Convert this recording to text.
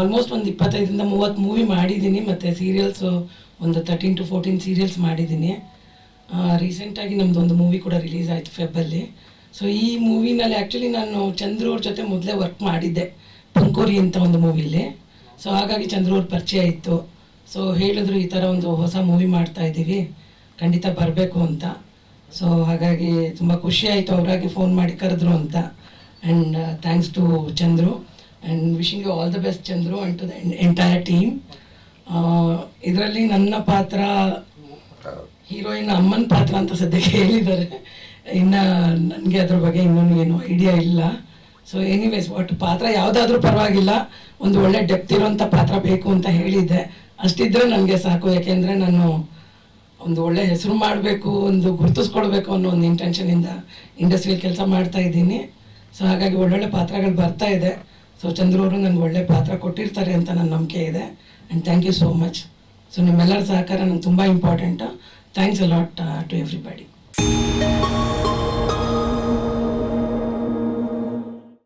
Almost ಒಂದು ಇಪ್ಪತ್ತೈದರಿಂದ ಮೂವತ್ತು ಮೂವಿ ಮಾಡಿದ್ದೀನಿ, ಮತ್ತು ಸೀರಿಯಲ್ಸು ಒಂದು ತರ್ಟೀನ್ ಟು ಫೋರ್ಟೀನ್ ಸೀರಿಯಲ್ಸ್ ಮಾಡಿದ್ದೀನಿ. ರೀಸೆಂಟಾಗಿ ನಮ್ಮದು ಒಂದು ಮೂವಿ ಕೂಡ ರಿಲೀಸ್ ಆಯಿತು ಫೆಬ್ಬಲ್ಲಿ ಸೊ ಈ ಮೂವಿನಲ್ಲಿ ಆ್ಯಕ್ಚುಲಿ ನಾನು ಚಂದ್ರು ಅವ್ರ ಜೊತೆ ಮೊದಲೇ ವರ್ಕ್ ಮಾಡಿದ್ದೆ, ಪಂಕೋರಿ ಅಂತ ಒಂದು ಮೂವಿಲಿ ಸೊ ಹಾಗಾಗಿ ಚಂದ್ರು ಅವ್ರ ಪರಿಚಯ ಇತ್ತು. ಸೊ ಹೇಳಿದ್ರು ಈ ಥರ ಒಂದು ಹೊಸ ಮೂವಿ ಮಾಡ್ತಾ ಇದ್ದೀವಿ, ಖಂಡಿತ ಬರಬೇಕು ಅಂತ. ಸೊ ಹಾಗಾಗಿ ತುಂಬ ಖುಷಿ ಆಯಿತು, ಅವರಾಗಿ ಫೋನ್ ಮಾಡಿ ಕರೆದ್ರು ಅಂತ. And thanks to Chandru. And wishing you all the best Chandru and to the entire team ಇದರಲ್ಲಿ ನನ್ನ ಪಾತ್ರ ಹೀರೋಯಿನ್ ಅಮ್ಮನ ಪಾತ್ರ ಅಂತ ಸದ್ಯಕ್ಕೆ ಹೇಳಿದ್ದಾರೆ. ಇನ್ನು ನನಗೆ ಅದ್ರ ಬಗ್ಗೆ ಇನ್ನೊಂದು ಏನು ಐಡಿಯಾ ಇಲ್ಲ. ಸೊ ಎನಿವೇಸ್ ಒಟ್ಟು ಪಾತ್ರ ಯಾವುದಾದ್ರೂ ಪರವಾಗಿಲ್ಲ. ಒಂದು ಒಳ್ಳೆ ಡೆಪ್ತ್ ಇರೋಂಥ ಪಾತ್ರ ಬೇಕು ಅಂತ ಹೇಳಿದ್ದೆ. ಅಷ್ಟಿದ್ರೆ ನನಗೆ ಸಾಕು. ಯಾಕೆಂದರೆ ನಾನು ಒಂದು ಒಳ್ಳೆ ಹೆಸರು ಮಾಡಬೇಕು, ಒಂದು ಗುರುತಿಸ್ಕೊಳ್ಬೇಕು ಅನ್ನೋ ಒಂದು ಇಂಟೆನ್ಷನಿಂದ ಇಂಡಸ್ಟ್ರಿಯಲ್ಲಿ ಕೆಲಸ ಮಾಡ್ತಾ ಇದ್ದೀನಿ. ಸೊ ಹಾಗಾಗಿ ಒಳ್ಳೊಳ್ಳೆ ಪಾತ್ರಗಳು ಬರ್ತಾ ಇದೆ. ಸೊ ಅವರು ನನಗೆ ಒಳ್ಳೆ ಪಾತ್ರ ಕೊಟ್ಟಿರ್ತಾರೆ ಅಂತ ನನ್ನ ನಂಬಿಕೆ ಇದೆ. And thank you so much so ನಿಮ್ಮೆಲ್ಲರ ಸಹಕಾರ ನಂಗೆ ತುಂಬ important thanks a lot to everybody